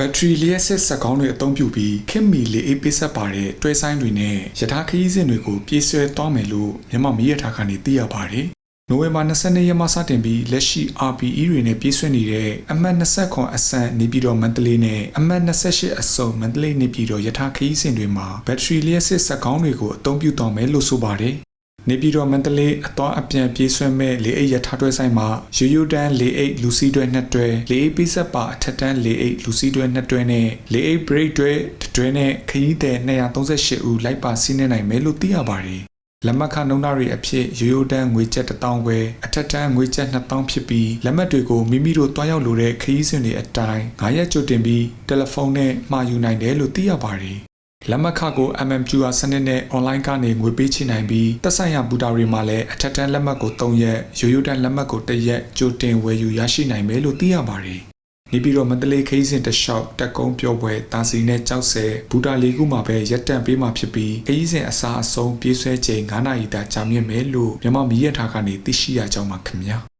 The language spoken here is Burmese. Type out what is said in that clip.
ဘက်ထရီလျှက်စစ်စက်ကောင်းတွေအသုံးပြုပြီးခင်မီလေအေးပေးဆက်ပါတဲ့တွဲဆိုင်တွေနဲ့ယထာခရီးစဉ်တွေကိုပြေးဆွဲသွားမယ်လို့မြန်မာမီးရထားကနေသိရပါတယ်။နိုဝင်ဘာ22ရက်မှစတင်ပြီးလက်ရှိ RPE တွေနဲ့ပြေးဆွဲနေတဲ့အမှတ်29အစံနေပြည်တော်မန္တလေးနဲ့အမှတ်28အစုံမန္တလေးနေပြည်တော်ယထာခရီးစဉ်တွေမှာဘက်ထရီလျှက်စစ်စက်ကောင်းတွေကိုအသုံးပြုသွားမယ်လို့ဆိုပါတယ်။ နေပြည်တော်မန္တလေးအသွားအပြန်ပြေးဆွဲမဲ့လေအိတ်ရထားတွဲဆိုင်မှာရိုးရိုးတန်းလေအိတ်လူစီတွဲနှစ်တွဲလေအိတ်ပိဆက်ပါအထက်တန်းလေအိတ်လူစီတွဲနှစ်တွဲနဲ့လေအိတ် break တွဲတစ်တွဲနဲ့ခရီးသည်238ဦးလိုက်ပါစီးနှင်းနိုင်မယ်လို့သိရပါတယ်။လက်မှတ်ခနှုံးသားတွေအဖြစ်ရိုးရိုးတန်းငွေကျပ်1000ခွဲအထက်တန်းငွေကျပ်2000ဖြစ်ပြီးလက်မှတ်တွေကိုမိမိတို့တွားရောက်လိုတဲ့ခရီးစဉ်တွေအတိုင်း9ရက်ကြိုတင်ပြီးတယ်လီဖုန်းနဲ့မှာယူနိုင်တယ်လို့သိရပါတယ်။ လက်မှတ်ခကို MMQR စနစ်နဲ့ online ကနေငွေပေးချေနိုင်ပြီးသက်ဆိုင်ရာဘူတာတွေမှာလည်းအထက်တန်းလက်မှတ်ကို3ရက်ရိုးရိုးတန်းလက်မှတ်ကို1ရက်ကြိုတင်ဝယ်ယူရရှိနိုင်မယ်လို့သိရပါတယ်။နေပြည်တော်မန္တလေးခရီးစဉ်တစ်လျှောက်တက်ကုန်းပြောပွဲတာစီနဲ့ကြောက်ဆဲဘူတာလေးခုမှာပဲရက်တန့်ပေးမှာဖြစ်ပြီးခရီးစဉ်အစားအဆုံးပြေးဆွဲချိန်9နာရီတာကြာမြင့်မယ်လို့မြန်မာမီးရထားကနေသိရှိရကြောင်းပါခင်ဗျာ။